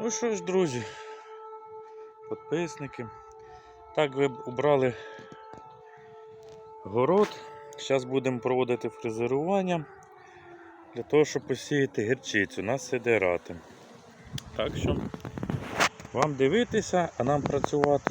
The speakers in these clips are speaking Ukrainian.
Ну що ж, друзі, підписники. Так ви обрали город. Зараз будемо проводити фрезерування для того, щоб посіяти гірчицю на сидерати. Так що вам дивитися, а нам працювати.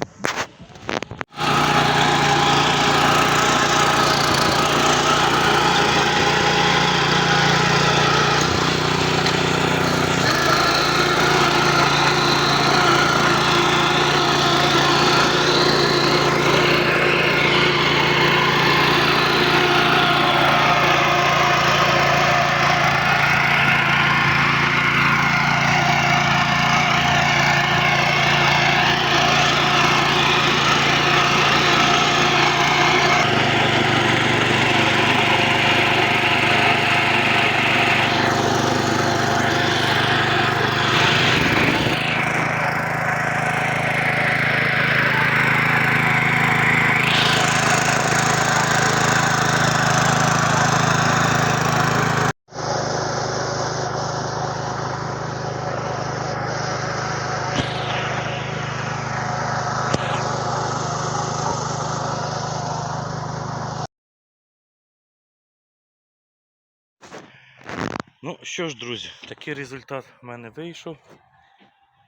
Ну що ж, друзі, такий результат в мене вийшов.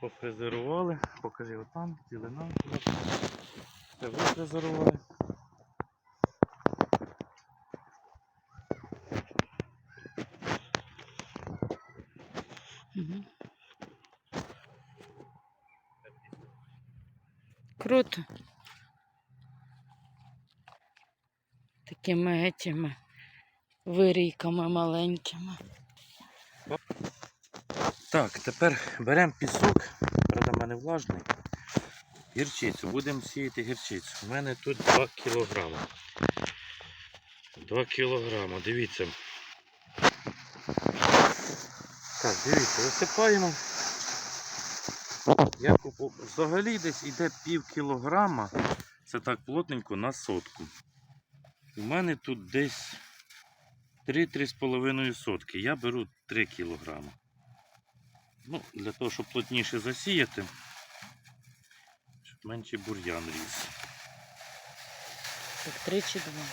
Пофрезерували. Покажи отам, цілина. Все вифрезерували. Мгм. Круто. Такими етями вирійками маленькими. Так, тепер беремо пісок, правда, в мене влажний. Гірчицю. Будемо сіяти гірчицю. У мене тут 2 кілограми. 2 кілограма, дивіться. Так, дивіться, висипаємо. Я купу... Взагалі десь йде пів кілограма. Це так плотненько на сотку. У мене тут десь 3-3,5 сотки. Я беру 3 кілограма. Ну, для того, щоб плотніше засіяти, щоб менше бур'ян ріс. Так, три чи два.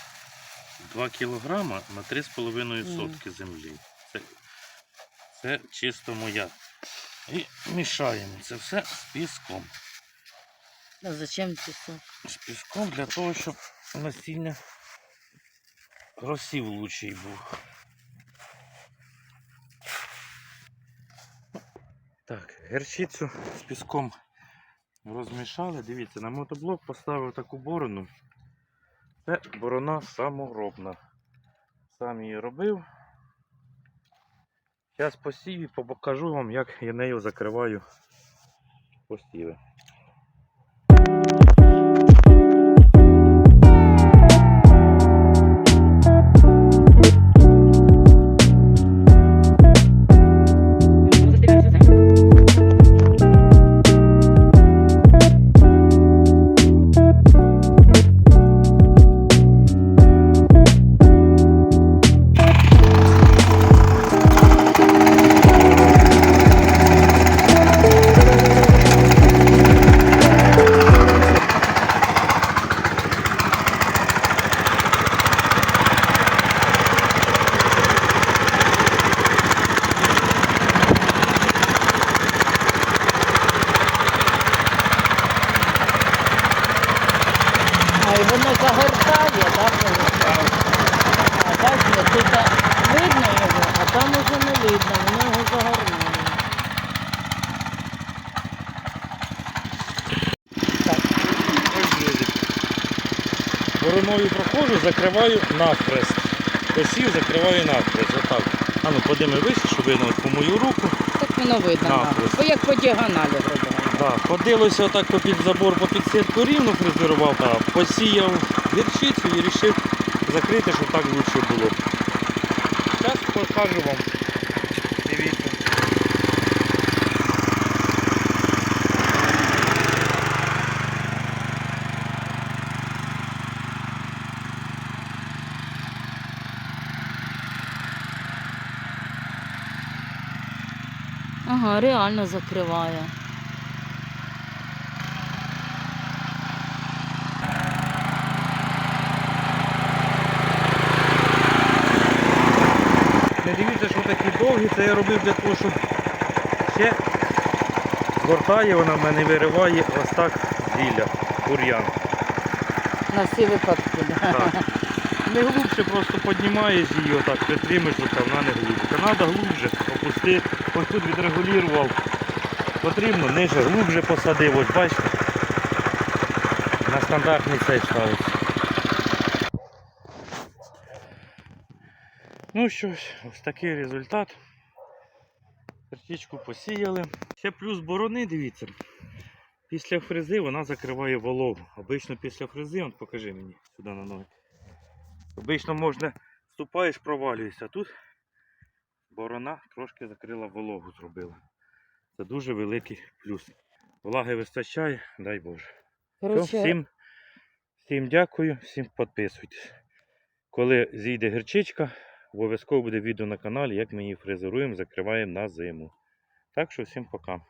2 кілограма на 3,5 Мгм. сотки землі. Це, це чисто моя. І мішаємо це все з піском. А зачем пісок? З піском для того, щоб насіння розсів лучший був. Так, герчицю з піском розмішали. Дивіться, на мотоблок поставив таку борону. Це борона саморобна. Сам її робив. Зараз посів і покажу вам, як я нею закриваю посіви. Видно, його. Так, друзі. Вороною проходжу, закриваю навхрест. Посів, закриваю навхрест. Отак. А ну подими вище, щоб видно по мою руку. так воно видно. На, Бо як по діагоналі, говоря. Да, ходилося отак попід забор, попід сітку рівно фрезерував, та посіяв гірчицю і вирішив закрити, щоб так лучше було. Зараз покажу вам. Ага, реально закриває. Не дивіться, що такі довгі, це я робив для того, щоб ще згортає вона в мене вириває ось так зілля, бур'ян. На всі випадки. Так. Не глубше, просто піднімаєш її отак, притримуєш, а вона не глубше. Треба глубже опусти. Ось тут відрегулював. Потрібно ниже глубже посадив, ось бачите. На стандартний цей ставиться. Ну що ж, ось такий результат. Картічку посіяли. Ще плюс борони, дивіться. Після фрези вона закриває вологу. Обично після фрези, от покажи мені сюди на ноги. Обично можна ступаєш, провалюєшся. А тут борона трошки закрила вологу зробила. Це дуже великий плюс. Влаги вистачає, дай Боже. Все, всім, всім дякую, всім підписуйтесь. Коли зійде гірчичка, обов'язково буде відео на каналі, як ми її фрезеруємо, закриваємо на зиму. Так що всім пока.